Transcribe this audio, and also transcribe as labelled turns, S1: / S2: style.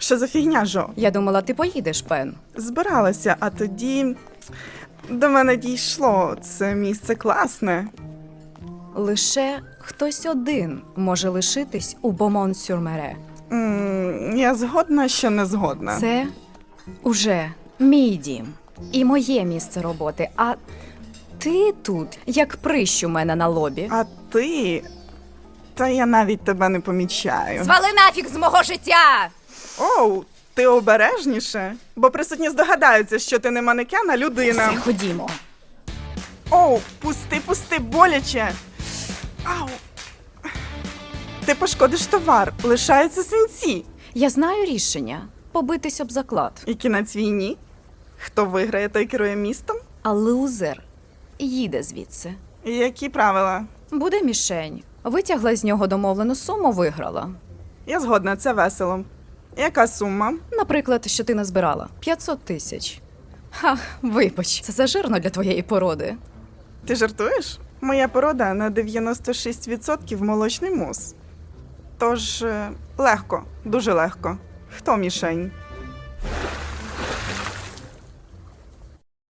S1: Що за фігня, Жо?
S2: Я думала, ти поїдеш, Пен.
S1: Збиралася, а тоді до мене дійшло. Це місце класне.
S2: Лише хтось один може лишитись у Бомон-Сюрмере.
S1: м я згодна, що не згодна.
S2: Це уже мій дім і моє місце роботи. А ти тут, як прищ у мене на лобі.
S1: А ти. Та я навіть тебе не помічаю.
S2: Звали нафіг з мого життя!
S1: Оу, ти обережніше, бо присутні здогадаються, що ти не манекен, а людина.
S2: Все, ходімо.
S1: Оу, пусти, пусти, боляче. Ау. Ти пошкодиш товар, лишаються синці.
S2: Я знаю рішення побитись об заклад.
S1: І кінець війні. Хто виграє, той керує містом?
S2: А лузер їде звідси.
S1: І які правила?
S2: Буде мішень. Витягла з нього домовлену суму, виграла.
S1: Я згодна, це весело. Яка сума?
S2: Наприклад, що ти назбирала 500 тисяч. Ха, вибач, це зажирно для твоєї породи.
S1: Ти жартуєш? Моя порода на 96% молочний мус. Тож е, легко, дуже легко. Хто мішень?